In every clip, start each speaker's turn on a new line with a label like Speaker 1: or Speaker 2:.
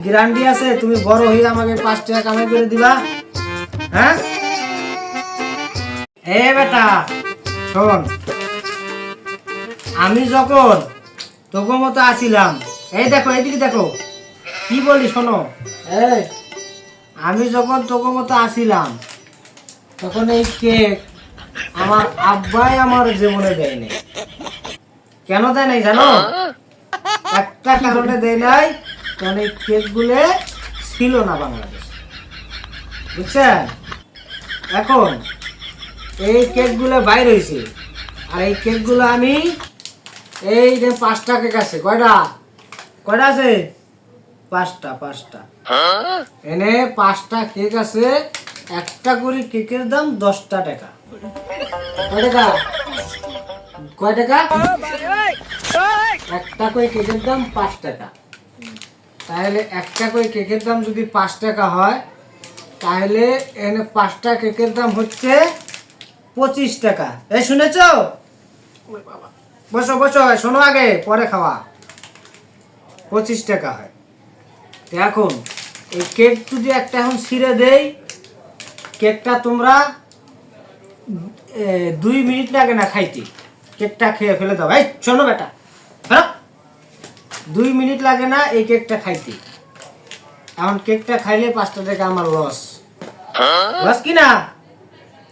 Speaker 1: Guarantee আছে তুমি বড় হয়ে আমাকে পাঁচ টাকা কামাই করে দিবা। হ্যাঁ? এ বেটা শোন। আমি যখন তোকে মতো আসিলাম এই দেখো এইদিকে দেখো কি বলি শোনো? এই। আমি যখন তোকে মতো আসিলাম তখন এই কেক আমার আব্বাই আমার জীবনে দেয় নাই। কেন দেয় নাই জানো? একটা কারণে দেয় নাই কারণ এই কেকগুলো ছিল না বাংলাদেশ? বুঝছেন? এখন এই কেকগুলো বাইর হয়েছে। আর এই কেকগুলো আমি এই যে পাঁচটা কেক আছে কয়টা? কয়টা আছে? পাঁচটা পাঁচটা। এনে পাঁচটা কেক আছে একটা করে কেকের দাম দশটা টাকা। কয় টাকা? কয় টাকা? একটা করে কেকের দাম পাঁচ টাকা। তাহলে একটা করে কেকের দাম যদি পাঁচ টাকা হয় তাহলে এনে পাঁচটা কেকের দাম হচ্ছে পঁচিশ টাকা। এই শুনেছ? বসো বসো শোনো আগে পরে খাওয়া। পঁচিশ টাকা হয়। এখন এই কেক যদি একটা এখন ছিঁড়ে দেই কেকটা তোমরা দুই মিনিট লাগে না খাইতে। কেকটা খেয়ে ফেলে দাও। এই শোনো বেটা। দুই মিনিট লাগে না এই কেকটা খাইতে। এখন কেকটা খাইলে পাঁচটা টাকা আমার লস লস কি না?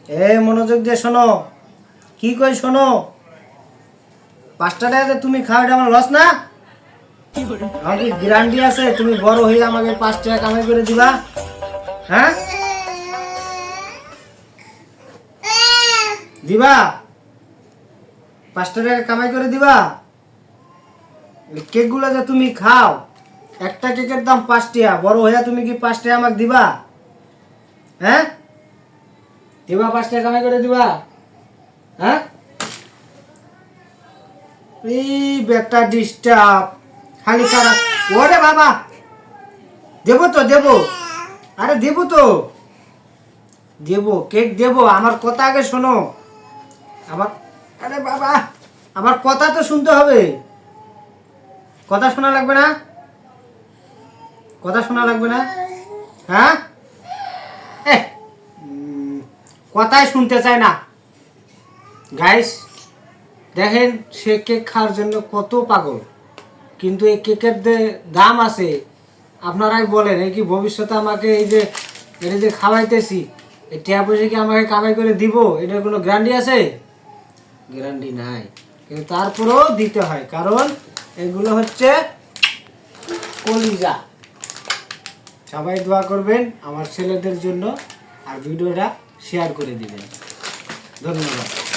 Speaker 1: এ, মনোযোগ দিয়ে শোনো। কি কই শোনো? পাঁচটা টাকাতে তুমি খাও, এটা আমার লস না? আমার কি গ্যারান্টি আছে? তুমি বড় হয়ে আমাকে পাঁচ টাকা কামাই করে দিবা? হ্যাঁ? দিবা? পাঁচটা টাকা কামাই করে দিবা? কেকগুলো যে তুমি খাও, একটা কেকের দাম পাঁচ টাকা বড় হইয়া তুমি কি পাঁচ টাকা আমাকে দিবা? হ্যাঁ? দিবা পাঁচ টাকা কামাই করে দিবা? হ্যাঁ? এই ব্যাগটা ডিস্টার্ব খালি তারা ওরে বাবা! দেবো তো, দেবো। আরে দেবো তো। দেবো, কেক দেবো, আমার কথা আগে শোনো। আমার আরে বাবা, আমার কথা তো শুনতে হবে। কথা শোনা লাগবে না? কথা শোনা লাগবে না? হ্যাঁ? কথাই শুনতে চায় না। গাইস দেখেন, সে কেক খাওয়ার জন্য কত পাগল। কিন্তু এই কেকের যে দাম আছে, আপনারাই বলেন, এই কি ভবিষ্যতে আমাকে এই যে, এটা যে খাওয়াইতেছি, এই টাকা পয়সা কি আমাকে কামাই করে দিব? এটার কোনো গ্যারান্টি আছে? গ্যারান্টি নাই। কিন্তু তারপরেও দিতে হয়, কারণ এগুলো হচ্ছে কলিজা। সবাই দোয়া করবেন আমার ছেলেদের জন্য আর ভিডিওটা শেয়ার করে দিবেন। ধন্যবাদ।